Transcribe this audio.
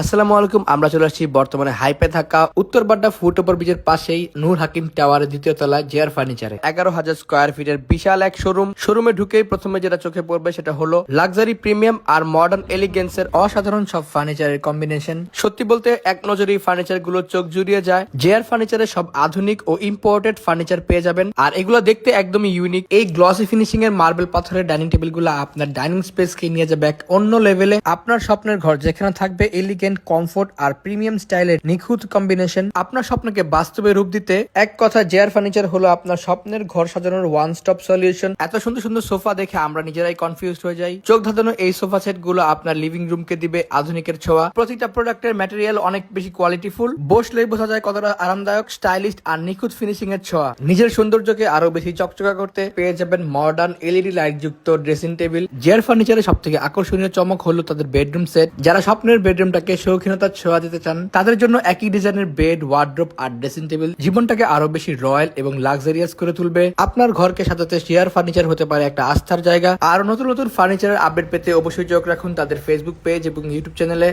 আসসালামু আলাইকুম, আমরা চলে আসছি বর্তমানে হাইপে থাকা উত্তর বাড্ডা ফুট ওভার ব্রিজের পাশেই নূর হাকিম টাওয়ারের দ্বিতীয় তলা জেয়ার ফার্নিচারে। এগারো হাজার স্কোয়ার ফিটের বিশাল এক শোরুম শোরুমে ঢুকেই প্রথমে যেটা চোখে পড়বে সেটা হলো লাক্সারি প্রিমিয়াম আর মডার্ন এলিগেন্সের অসাধারণ সব ফার্নিচারের কম্বিনেশন সত্যি বলতে এক নজরে এই ফার্নিচারগুলো চোখ জুড়িয়ে যায়। জেয়ার ফার্নিচারে সব আধুনিক ও ইম্পোর্টেড ফার্নিচার পেয়ে যাবেন। আর এগুলো দেখতে একদমই ইউনিক এই গ্লসি ফিনিশিং এর মার্বেল পাথরের ডাইনিং টেবিলগুলো আপনার ডাইনিং স্পেস কে নিয়ে যাবে এক অন্য লেভেলে আপনার স্বপ্নের ঘর যেখানে থাকবে এলিগেন্ট কমফোর্ট আর প্রিমিয়াম স্টাইলের নিখুঁত কম্বিনেশন আপনার স্বপ্নকে বাস্তবে রূপ দিতে, এক কথা জেয়ার ফার্নিচার হলো আপনার স্বপ্নের ঘর সাজানোর ওয়ান স্টপ সলিউশন এত সুন্দর সুন্দর সোফা দেখে আমরা নিজেরাই কনফিউজ হয়ে যাই। চোখ ধাঁধানো এই সোফা সেটগুলো আপনার লিভিং রুম কে দিবে আধুনিকের ছোঁয়া। প্রতিটা প্রোডাক্টের ম্যাটেরিয়াল অনেক বেশি কোয়ালিটি কোয়ালিটিফুল বসলেই বোঝা যায় কতটা আরামদায়ক স্টাইলিশ আর নিখুঁত ফিনিশিং এর ছোঁয়া। নিজের সৌন্দর্যকে আরও বেশি চকচকা করতে পেয়ে যাবেন মডার্ন এলইডি লাইট যুক্ত ড্রেসিং টেবিল জেয়ার ফার্নিচারের সব থেকে আকর্ষণীয় চমক হলো তাদের বেডরুম সেট যারা স্বপ্নের বেডরুমটাকে শৌখিনতার ছোঁয়া দিতে চান, তাদের জন্য একই ডিজাইনের বেড ওয়ার্ড্রোপ আর ড্রেসিং টেবিল জীবনটাকে আরও বেশি রয়্যাল এবং লাক্সারিয়াস করে তুলবে। আপনার ঘরকে সাথে শেয়ার ফার্নিচার হতে পারে একটা আস্থার জায়গা। আর নতুন নতুন ফার্নিচারের আপডেট পেতে অবশ্যই চোখ রাখুন তাদের ফেসবুক পেজ এবং ইউটিউব চ্যানেলে